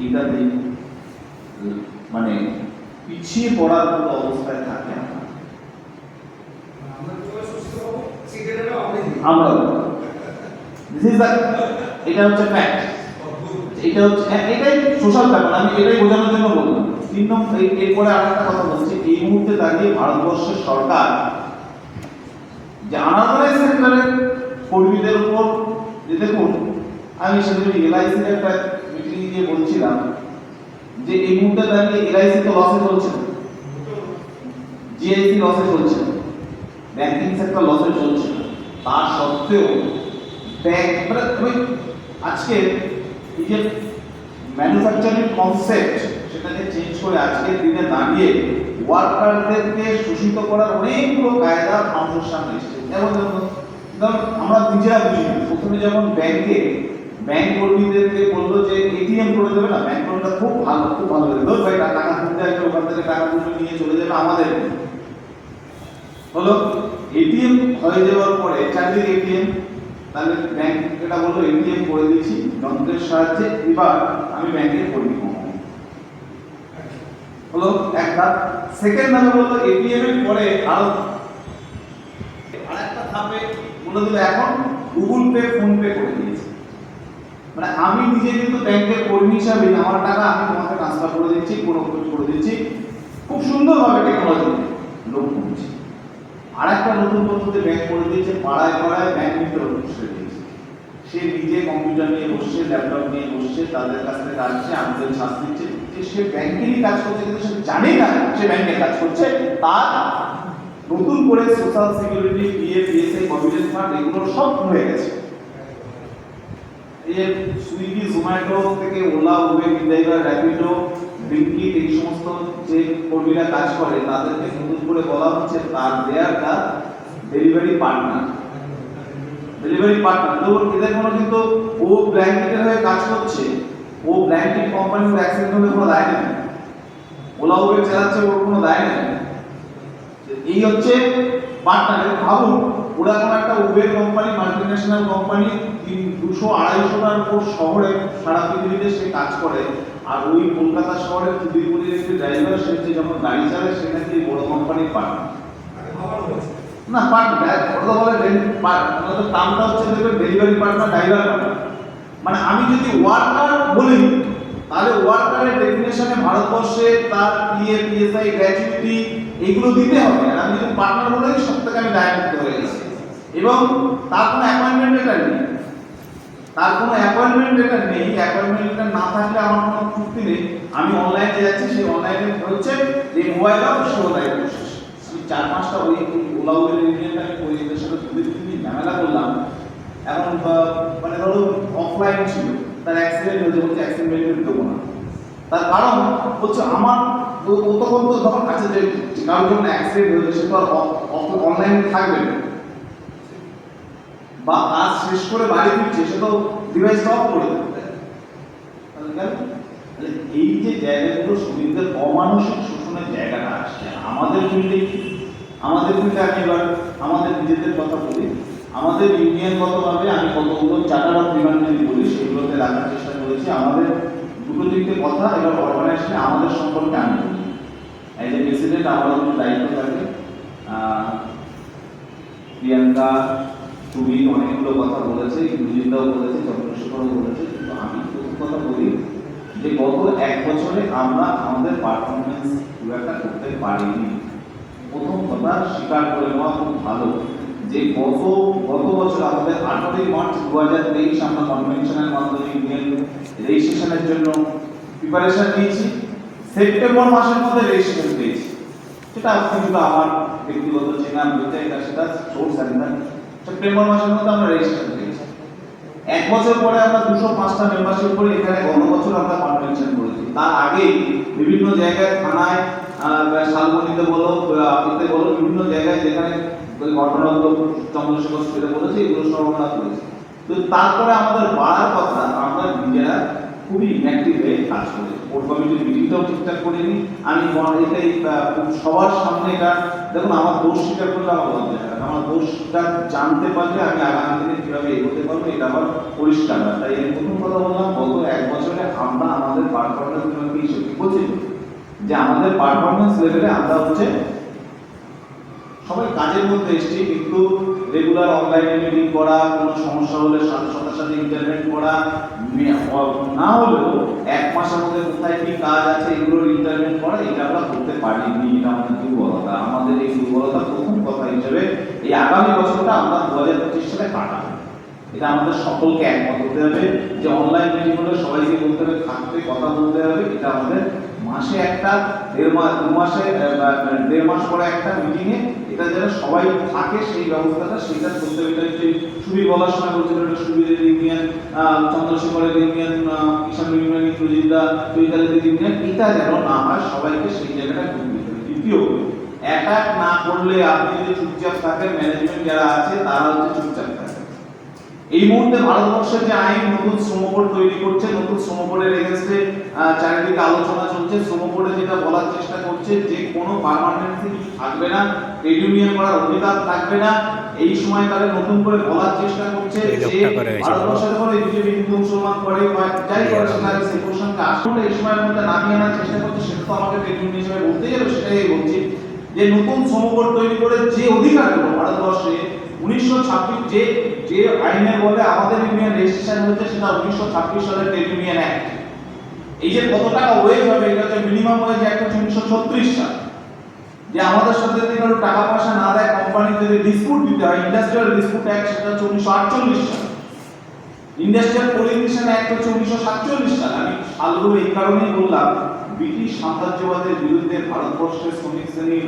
এইটাতে মানে পিছিয়ে পড়ার মতো অবস্থায় থাকে। আমরা আমরা দিস ইজ দ্য এটা হচ্ছে ফ্যাক্ট এটা হচ্ছে হ্যাঁ, এটাই সোশ্যাল ব্যাপার আমি এটাই বোঝানোর জন্য বললাম তিন নম্বর এরপরে আরেকটা কথা বলছি। এই মুহূর্তে দাঁড়িয়ে ভারতবর্ষের সরকার যে আনারগানাইজ সেক্টরের কর্মীদের উপর যে দেখুন আমি সেদিন এলআইসির একটা মিটিং গিয়ে বলছিলাম যে এই মুহূর্তে দাঁড়িয়ে এলআইসি তো লসে চলছে না। জিআইসি লসে চলছে না। ব্যাংকিং সেক্টর লসে চলছে না। তা সত্ত্বেও ব্যাংক মানে আজকে এই যে ম্যানুফ্যাকচারিং কনসেপ্ট সেটাকে চেঞ্জ করে আজকের দিনে দাঁড়িয়ে ওয়ার্কারদেরকে শোষিত করার অনেকগুলো কায়দা মানুষের সামনে এসেছে। যেমন আমরা নিজেরা বুঝি প্রথমে যেমন ব্যাংকে ব্যাংক কর্মীদেরকে বলল যে এটিএম করে দেবে না ব্যাংক কর্মীরা খুব ভালো খুব ভালো ধর ভাই, টাকা তুলতে আসবে, ওখান থেকে টাকা তুলে নিয়ে চলে যাবে আমাদের। হলো এটিএম হয়ে যাওয়ার পরে চারদিকে এটিএম তাহলে ব্যাংক এটা বলল এটিএম করে দিয়েছি যন্ত্রের সাহায্যে, এবার আমি ব্যাংকের কর্মী হলো একটা সেকেন্ড নামে বলল এটিএম এর পরে আরও আরেকটা ধাপে বলে দিল, এখন গুগল পে, ফোন পে করে দিয়েছে। মানে আমি নিজে কিন্তু ব্যাংকের কর্মী হিসাবে আমার টাকা আমি তোমাকে ট্রান্সফার করে দিচ্ছি কোনো করে দিচ্ছি। খুব সুন্দরভাবে টেকনোলজি লোক করছি। আর একটা নতুন পদ্ধতি ব্যাংক করে দিয়েছে, পাড়ায় পাড়ায় ব্যাংক মিত্র বসে দিয়েছে। সে নিজে কম্পিউটার নিয়ে বসছে ল্যাপটপ নিয়ে বসছে, তাদের কাছ থেকে আসছে আমাদের ছাড় দিচ্ছে। যে সে ব্যাংকেরই কাজ করছে, কিন্তু সে জানে না সে ব্যাংকের কাজ করছে তার নতুন করে social security PF PSI provident fund এগুলো সব হয়ে গেছে। এই সুইগি, জোম্যাটো থেকে ওলা, উবের বিদায়বার র্যাপিডো ব্লিঙ্কিট এই সমস্ত যে কর্মীরা কাজ করে, তাদেরকে নতুন করে বলা হচ্ছে তার দেয়ার তার ডেলিভারি পার্টনার। Delivery partner. তো এদের কোনো কিন্তু ও ব্ল্যাঙ্কেটের হয়ে কাজ করছে। ও ব্ল্যাঙ্কেট কোম্পানির অ্যাক্সিডেন্ট হলে কোনো দায় নেই ওলা, উবের চালাচ্ছে, ওর কোনো দায় নেই এই হচ্ছে পার্টনার। ভাবুন, ওরা কোনো একটা উবের কোম্পানি মাল্টিন্যাশনাল কোম্পানি, তিন দুশো আড়াইশোটার উপর শহরে সারা পৃথিবীতে সে কাজ করে। আর ওই কলকাতা শহরের চুদিরপুরের একটি ড্রাইভার সে যে যখন গাড়ি চালায়, সে নাকি এই বড় কোম্পানির পার্টনার না পার্টনার ওটা বলে পার্টনার নামটা হচ্ছে দেখবে ডেলিভারি পার্টনার ড্রাইভার পার্টনার মানে আমি যদি ওয়ার্কার বলি, তাহলে ওয়ার্কারের ডেফিনেশনে ভারতবর্ষে তার পিএ পিএসআই গ্র্যাচুইটি এগুলো দিতে হবে। আর আমি যদি পার্টনার বলে, সব থেকে আমি দায়মুক্ত হয়ে গেছি। এবং তার কোনো অ্যাপয়েন্টমেন্ট লেটার নেই। তার কোনো অ্যাপয়েন্টমেন্ট লেটার নেই অ্যাপয়েন্টমেন্ট লেটার না থাকলে আমার কোনো চুক্তি নেই। আমি অনলাইনে যাচ্ছি, সেই অনলাইনে হচ্ছে যে মোবাইল দাও সে ওলাই বসেছে আমি চার পাঁচটা ওই ওলা উবের ইউনিয়নটা আমি পরিচিতের সাথে দুই তিন দিন ঝামেলা করলাম। এখন মানে ধরো অফলাইন ছিল, তার অ্যাক্সিডেন্ট হয়েছে বলছে অ্যাক্সিডেন্ট দেবো না। তার কারণ হচ্ছে আমার তখন তো তখন আছে যে কারোর জন্য অ্যাক্সিডেন্ট হয়েছে, সে তো আর অনলাইনে থাকবে না। বা কাজ শেষ করে বাড়ি ফিরছে, সে তো ডিভাইসটা অফ করে দেবে এই যে জায়গাগুলো শ্রমিকদের অমানসিক শোষণের জায়গাটা আসছে, আমাদের কি? আমাদের ফিল্ডে আমি এবার? আমাদের নিজেদের কথা বলি। আমাদের ইউনিয়নগতভাবে আমি কতগুলো চার্টার অফ ডিমান্ড যদি বলি, সেগুলোতে রাখার চেষ্টা করেছি। আমাদের দুটো তিনটে কথা এবার অর্গানাইজেশনে আমাদের সম্পর্কে আমি বলি। এই যে প্রেসিডেন্ট আমার দায়িত্ব থাকে। প্রিয়াঙ্কা তুমি অনেকগুলো কথা বলেছে সুজিতাও বলেছে, চন্দ্রশেখরও বলেছে, কিন্তু আমি প্রথম কথা বলি, যে গত এক বছরে আমরা আমাদের পারফরমেন্স খুব একটা করতে পারিনি। প্রথম কথা, স্বীকার করে নেওয়া খুব ভালো। যে গত গত বছর আমাদের আঠারোই মার্চ দু হাজার তেইশ আমরা কনভেনশনের মাধ্যমে ইউনিয়ন রেজিস্ট্রেশনের জন্য প্রিপারেশন নিয়েছি। সেপ্টেম্বর মাসের মধ্যে রেজিস্ট্রেশন পেয়েছি। সেটা কিন্তু আমার ব্যক্তিগত চেনা বলতে সেটা সোর্স না সেপ্টেম্বর মাসের মধ্যে আমরা রেজিস্ট্রেশন পেয়েছি এক বছর পরে আমরা দুশো পাঁচটা মেম্বারশিপ করে এখানে গত বছর আমরা কনভেনশন করেছি। তার আগে বিভিন্ন জায়গায় থানায় শালবনিতে বলো আহ, এতে বলো বিভিন্ন জায়গায় যেখানে ঘটনাগুলো চন্দ্রশেখর স্কুলে বলেছে এগুলো সব আমরা করেছি। তো তারপরে আমাদের বাড়ার কথা আমরা নিজেরা খুবই ইনঅ্যাক্টিভ হয়ে কাজ করে। কোর কমিটির মিটিংটাও ঠিকঠাক করিনি। আমি এটাই সবার সামনে এটা, দেখুন, আমার দোষ স্বীকার করলে আমার বলতে না। আমার দোষটা জানতে পারলে আমি আগামী দিনে কীভাবে এগোতে পারব, এটা আমার পরিষ্কার না। তাই আমি প্রথম কথা বললাম, গত এক বছরে আমরা আমাদের পারফরমেন্স কি সত্যি বলছি যে আমাদের পারফরমেন্স লেভেলে আমরা হচ্ছে সবাই কাজের মধ্যে এসেছি কিন্তু রেগুলার অনলাইনে মিটিং করা, কোনো সমস্যা হলে সাথে সাথে সাথে ইন্টারনেট করা না হলেও এক মাসের মধ্যে কোথায় কি কাজ আছে এগুলোর ইন্টারনেট করা, এটা আমরা করতে পারিনি, এটা আমাদের দুর্বলতা। আমাদের এই দুর্বলতা প্রথম কথা হিসেবে এই আগামী বছরটা আমরা দু হাজার পঁচিশ সালে কাটাবো। এটা আমাদের সকলকে একমত হতে হবে যে অনলাইন মিটিং হলে সবাইকে বলতে হবে, থাকতে কথা বলতে হবে, এটা আমাদের মাসে একটা দেড় মাস দু মাসে আহ, দেড় মাস পরে একটা মিটিংয়ে এটা যেন সবাই থাকে সেই ব্যবস্থাটা সেটা করতে এটা হচ্ছে সুবীর বলার সময় বলছিল এটা সুবীরের ইউনিয়ন চন্দ্রশেখরের ইউনিয়ন কিষাণ ইউনিয়ন প্রজিতা চৈতালিদের ইউনিয়ন এটা যেন না হয় সবাইকে সেই জায়গাটা হবে। দ্বিতীয় অ্যাটাক না করলে আপনি যদি চুপচাপ থাকেন ম্যানেজমেন্ট যারা আছে তারা হচ্ছে চুপচাপ। এই মুহূর্তে ভারতবর্ষের যে আইন নতুন শ্রম বোর্ড তৈরি করছে নতুন শ্রম বোর্ডের এগেনস্টে চারিদিকে আলোচনা চলছে। শ্রম বোর্ডে যেটা বলার চেষ্টা করছে যে কোনো পার্মানেন্সি থাকবে না ট্রেড ইউনিয়ন করার অধিকার থাকবে না। এই সময় তারা নতুন করে বলার চেষ্টা করছে যে করে গেছে। বিজেপি হিন্দু মুসলমান করে বা যাই করে সেটা সেই প্রসঙ্গে আসলে এই সময়ের মধ্যে নামিয়ে আনার চেষ্টা করছে সেটা তো আমাকে ট্রেড ইউনিয়ন হিসেবে বলতেই হবে সেটাই বলছি। যে নতুন শ্রম বোর্ড তৈরি করে যে অধিকারগুলো ভারতবর্ষে উনিশশো ছাব্বিশ যে যে আইনে বলে আমাদের ইউনিয়ন রেজিস্ট্রেশন সেটা উনিশশো ছাব্বিশ সালের ট্রেড ইউনিয়ন অ্যাক্ট এই যে কত টাকা ওয়েজ হবে এটা হচ্ছে মিনিমাম ওয়েজ অ্যাক্ট হচ্ছে উনিশশো ছত্রিশ সাল। যে আমাদের সাথে যদি কারও টাকা পয়সা না দেয় কোম্পানি যদি ডিসপুট দিতে হয় ইন্ডাস্ট্রিয়াল ডিসপুট অ্যাক্ট সেটা হচ্ছে উনিশশো আটচল্লিশ সাল। ইন্ডাস্ট্রিয়াল পলিউশন অ্যাক্ট হচ্ছে উনিশশো সাতচল্লিশ সাল। আমি সালগুলো এই কারণেই বললাম, ব্রিটিশ সাম্রাজ্যবাদের বিরুদ্ধে ভারতবর্ষের শ্রমিক শ্রেণির